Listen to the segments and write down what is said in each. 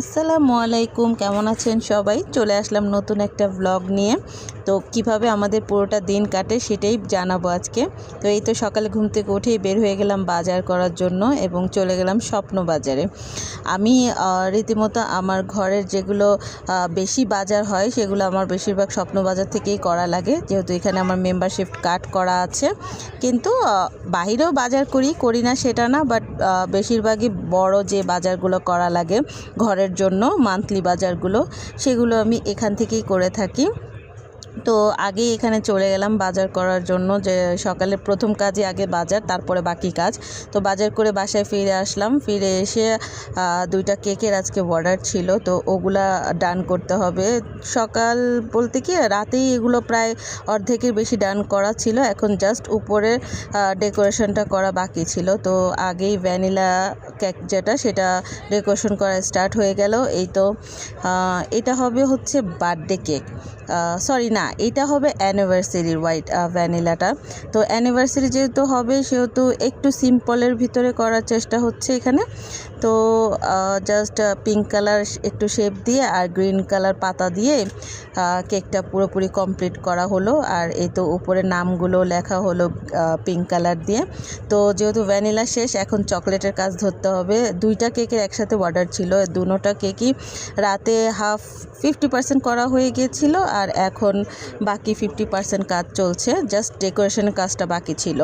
আসসালামু আলাইকুম, কেমন আছেন সবাই? চলে আসলাম নতুন একটা ব্লগ নিয়ে। তো কীভাবে আমাদের পুরোটা দিন কাটে সেটাই জানাব আজকে। তো এই তো সকালে ঘুম থেকে উঠেই বের হয়ে গেলাম বাজার করার জন্য এবং চলে গেলাম স্বপ্ন বাজারে আমি রীতিমতো আমার ঘরের যেগুলো বেশি বাজার হয় সেগুলো আমার বেশিরভাগ স্বপ্ন বাজার থেকেই করা লাগে। যেহেতু এখানে আমার মেম্বারশিপ কার্ড করা আছে। কিন্তু বাহিরেও বাজার করি করি না সেটা না বাট বেশিরভাগই বড় যে বাজারগুলো করা লাগে, ঘরের জন্য মান্থলি বাজারগুলো সেগুলো আমি এখান থেকেই করে থাকি। তো আগে এখানে চলে গেলাম বাজার করার জন্য যে সকালে প্রথম কাজই আগে বাজার, তারপরে বাকি কাজ। তো বাজার করে বাসায় ফিরে আসলাম। ফিরে এসে দুইটা কেকের আজকে অর্ডার ছিল, তো ওগুলা ডান করতে হবে। সকাল বলতে কি, রাতেই এগুলো প্রায় অর্ধেকের বেশি ডান করা ছিল। এখন জাস্ট উপরে ডেকোরেশনটা করা বাকি ছিল। তো আগেই ভ্যানিলা কেক যেটা, সেটা ডেকোরেশন করা স্টার্ট হয়ে গেল। এই তো এটা হবে হচ্ছে বার্থডে কেক সরি না এটা হবে অ্যানিভার্সারির হোয়াইট ভ্যানিলাটা তো অ্যানিভার্সারি যেহেতু হবে, সেহেতু একটু সিম্পলের ভিতরে করার চেষ্টা হচ্ছে এখানে। তো জাস্ট পিঙ্ক কালার একটু শেপ দিয়ে আর গ্রিন কালার পাতা দিয়ে কেকটা পুরোপুরি কমপ্লিট করা হলো। আর এই তো উপরে নামগুলো লেখা হলো পিঙ্ক কালার দিয়ে। তো যেহেতু ভ্যানিলা শেষ, এখন চকলেটের কাজ ধরতে হবে। দুইটা কেকের একসাথে অর্ডার ছিল। দুটোটা কেকই রাতে হাফ ফিফটি পার্সেন্ট করা হয়ে গিয়েছিল। আর এখন বাকি ফিফটি পার্সেন্ট কাজ চলছে জাস্ট ডেকোরেশনের কাজটা বাকি ছিল।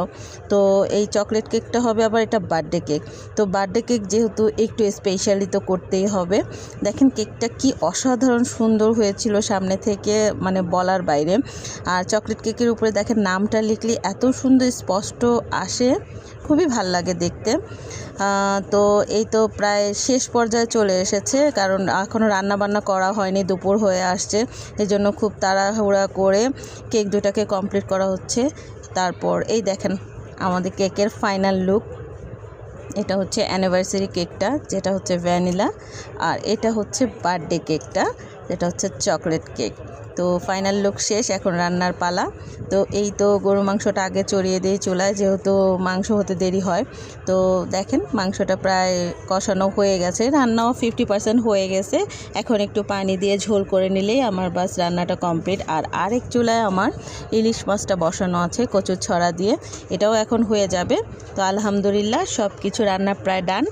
তো এই চকলেট কেকটা হবে আবার এটা বার্থডে কেক তো বার্থডে কেক যেহেতু একটু স্পেশালি তো করতেই হবে। দেখেন কেকটা কি অসাধারণ সুন্দর হয়েছিল সামনে থেকে মানে বলার বাইরে। আর চকলেট কেকের উপরে দেখেন নামটা লিখলে এত সুন্দর স্পষ্ট আসে, খুবই ভালো লাগে দেখতে। তো এই তো প্রায় শেষ পর্যায়ে চলে এসেছে, কারণ এখনও রান্নাবান্না করা হয়নি, দুপুর হয়ে আসছে। এই জন্য খুব তাড়াহুড়া করে কেক দুটাকে কমপ্লিট করা হচ্ছে। তারপর এই দেখেন আমাদের কেকের ফাইনাল লুক। এটা হচ্ছে অ্যানিভার্সারি কেকটা, যেটা হচ্ছে ভ্যানিলা। আর এটা হচ্ছে বার্থডে কেকটা। যেটা হচ্ছে চকলেট কেক। তো ফাইনাল লুক শেষ, এখন রান্নার পালা। তো এই তো গরু মাংসটা আগে চড়িয়ে দিয়ে চুলায়, যেহেতু মাংস হতে দেরি হয়। তো দেখেন, মাংসটা প্রায় কষানো হয়ে গেছে। রান্নাও ফিফটি পার্সেন্ট হয়ে গেছে। এখন একটু পানি দিয়ে ঝোল করে নিলেই আমার বাস রান্নাটা কমপ্লিট আর আরেক চুলায় আমার ইলিশ মাছটা বসানো আছে কচুর ছড়া দিয়ে। এটাও এখন হয়ে যাবে। তো আলহামদুলিল্লাহ সব কিছু রান্না প্রায় ডান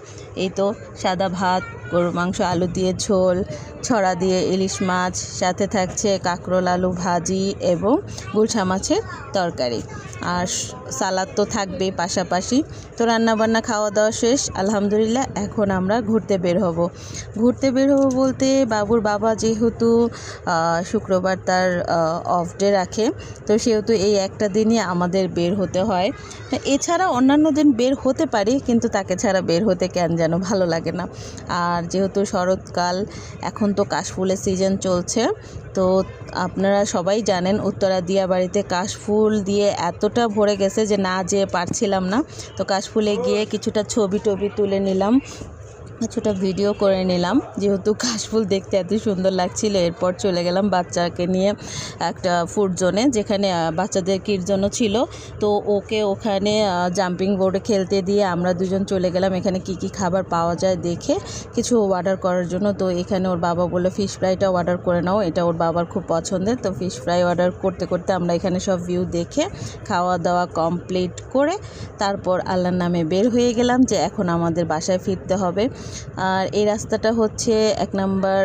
এই তো সাদা ভাত, গরুর মাংস, আলু দিয়ে ঝোল, ছড়া দিয়ে ইলিশ মাছ, সাথে থাকছে কাঁকরোল, আলু ভাজি এবং গুলশা মাছের তরকারি। আর সালাদ তো থাকবেই পাশাপাশি। তো রান্নাবান্না খাওয়া দাওয়া শেষ। আলহামদুলিল্লাহ, এখন আমরা ঘুরতে বের হব। ঘুরতে বের হব বলতে বাবুর বাবা যেহেতু শুক্রবার তার অফ ডে রাখে, তো সেহেতু এই একটা দিনই আমাদের বের হতে হয়। এছাড়া অন্যান্য দিন বের হতে পারি, কিন্তু তাকে ছাড়া বের হতে কেন যেন ভালো লাগে না। আর যেহেতু শরৎকাল, এখন তো কাশফুলের সিজন চলছে। তো আপনারা সবাই জানেন উত্তরা দিয়া বাড়িতে কাশফুল দিয়ে এতটা ভরে গেছে যে না যেয়ে পারছিলাম না। তো কাশফুলে গিয়ে কিছুটা ছবি টবি তুলে নিলাম। কিছুটা ভিডিও করে নিলাম। যেহেতু কাশফুল দেখতে এত সুন্দর লাগছিল, এরপর চলে গেলাম বাচ্চাকে নিয়ে একটা ফুড জোনে যেখানে বাচ্চাদের কির জন্য ছিল। তো ওকে ওখানে জাম্পিং বোর্ডে খেলতে দিয়ে আমরা দুজন চলে গেলাম। এখানে কি কি খাবার পাওয়া যায় দেখে কিছু অর্ডার করার জন্য। তো এখানে ওর বাবা বলল ফিশ ফ্রাইটা অর্ডার করে নাও। এটা ওর বাবার খুব পছন্দের। তো ফিশ ফ্রাই অর্ডার করতে করতে আমরা এখানে সব ভিউ দেখে খাওয়া দাওয়া কমপ্লিট করে তারপর আল্লাহর নামে বের হয়ে গেলাম যে এখন আমাদের বাসায় ফিরতে হবে। আর এই রাস্তাটা হচ্ছে এক নম্বর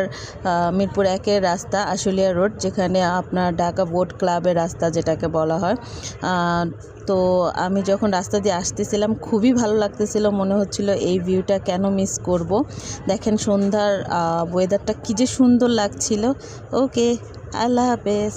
মিরপুর একের রাস্তা, আশুলিয়া রোড, যেখানে আপনার ঢাকা বোট ক্লাবের রাস্তা যেটাকে বলা হয়। তো আমি যখন রাস্তা দিয়ে আসতেছিলাম, খুবই ভালো লাগতেছিল, মনে হচ্ছিল এই ভিউটা কেন মিস করব? দেখেন সন্ধ্যার ওয়েদারটা কী যে সুন্দর লাগছিল। ওকে আল্লাহ হাফেজ।